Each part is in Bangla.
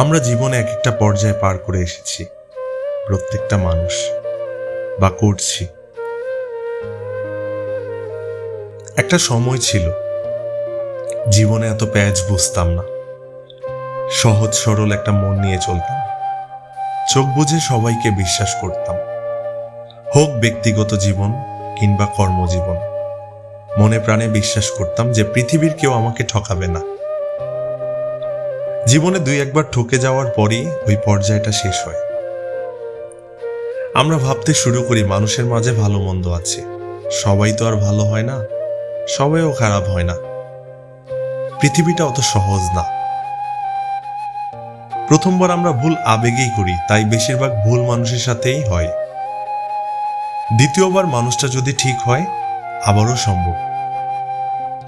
আমরা জীবনে এক একটা পর্যায়ে পার করে এসেছি। প্রত্যেকটা মানুষ বা করছি। একটা সময় ছিল, জীবনে এত প্যাচ বুঝতাম না। সহজ সরল একটা মন নিয়ে চলতাম। চোখ বুঝে সবাইকে বিশ্বাস করতাম। হোক ব্যক্তিগত জীবন কিংবা কর্মজীবন, মনে প্রাণে বিশ্বাস করতাম যে পৃথিবীর কেউ আমাকে ঠকাবে না। জীবনে দুই একবার ঠকে যাওয়ার পরই ওই পর্যায়টা শেষ হয়। আমরা ভাবতে শুরু করি, মানুষের মাঝে ভালো মন্দ আছে। সবাই তো আর ভালো হয় না, সবাইও খারাপ হয় না। পৃথিবীটা অত সহজ না। প্রথমবার আমরা ভুল আবেগেই করি, তাই বেশিরভাগ ভুল মানুষের সাথেই হয়। দ্বিতীয়বার মানুষটা যদি ঠিক হয়, আবারও সম্ভব।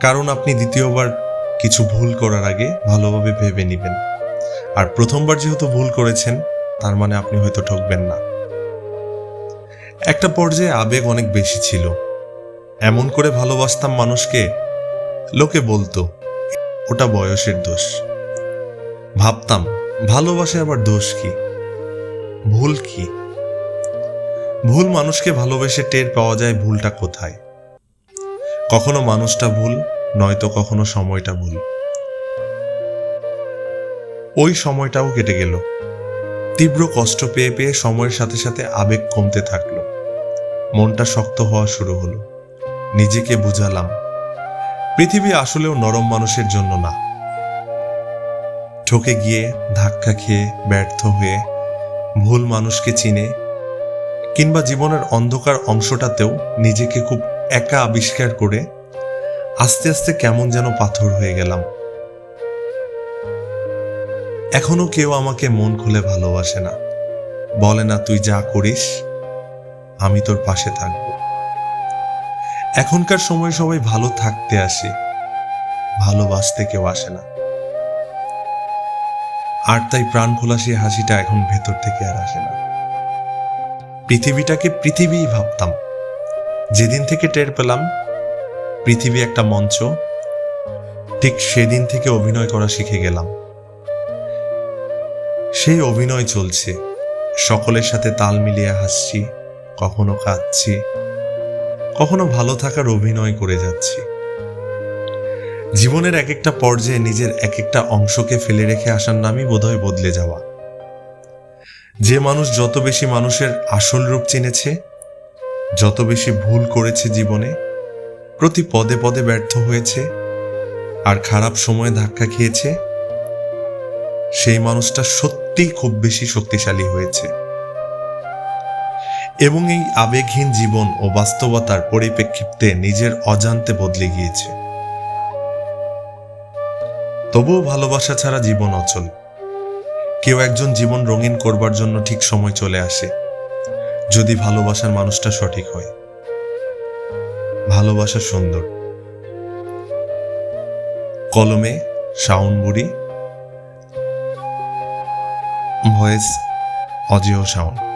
কারণ আপনি দ্বিতীয়বার কিছু ভুল করার আগে ভালোভাবে ভেবে নেবেন। আর প্রথমবার যেহেতু ভুল করেছেন, তার মানে আপনি হয়তো ঠকবেন না। একটা পর্যায়ে আবেগ অনেক বেশি ছিল। এমন করে ভালোবাসতাম মানুষকে, লোকে বলতো, ওটা বয়সের দোষ। ভাবতাম, ভালোবাসে আবার দোষ কি? ভুল কি? ভুল মানুষকে ভালোবেসে টের পাওয়া যায় ভুলটা কোথায়? কখনো মানুষটা ভুল নয়তো কখনো সময়টা ভুল। ওই সময়টাও কেটে গেল। তীব্র কষ্ট পেয়ে পেয়ে সময়ের সাথে সাথে আবেগ কমতে থাকল। মনটা শক্ত হওয়া শুরু হলো। নিজেকে বুঝালাম, পৃথিবী আসলেও নরম মানুষের জন্য না। ঠকে গিয়ে ধাক্কা খেয়ে ব্যর্থ হয়ে ভুল মানুষকে চিনে কিংবা জীবনের অন্ধকার অংশটাতেও নিজেকে খুব একা আবিষ্কার করে আস্তে আস্তে কেমন যেন পাথর হয়ে গেলাম। এখনও কেউ আমাকে মন খুলে ভালোবাসে না। বলে না, তুই যা করিস, আমি তোর পাশে থাকব। এখনকার সময় সবাই ভালো থাকতে আসে, ভালোবাসতে কেউ আসে না। আর তাই প্রাণ খোলা হাসিটা এখন ভেতর থেকে আর আসে না। পৃথিবীটাকে পৃথিবীই ভাবতাম। যেদিন থেকে টের পেলাম পৃথিবী একটা মঞ্চ। ঠিক সেদিন থেকে অভিনয় করা শিখে গেলাম। সেই অভিনয় চলছে। সকলের সাথে তাল মিলিয়ে হাসছি, কখনো কাঁদছি, কখনো ভালো থাকার অভিনয় করে যাচ্ছি। জীবনের এক একটা পর্যায়ে নিজের এক একটা অংশকে ফেলে রেখে আসার নামই বোধহয় বদলে যাওয়া। যে মানুষ যত বেশি মানুষের আসল রূপ চিনেছে, যত বেশি ভুল করেছে জীবনে প্রতি পদে পদে ব্যর্থ হয়েছে আর খারাপ সময়ে ধাক্কা খেয়েছে, সেই মানুষটা সত্যি খুব বেশি শক্তিশালী হয়েছে। এবং এই আবেগহীন জীবন ও বাস্তবতার পরিপ্রেক্ষিতে নিজের অজান্তে বদলে গিয়েছে। তবুও ভালোবাসা ছাড়া জীবন অচল। কেউ একজন জীবন রঙিন করবার জন্য ঠিক সময় চলে আসে, যদি ভালোবাসার মানুষটা সঠিক হয়। ভালোবাসা সুন্দর। কলমে শাউন বুড়ি ভয়েস অজেয় শাউন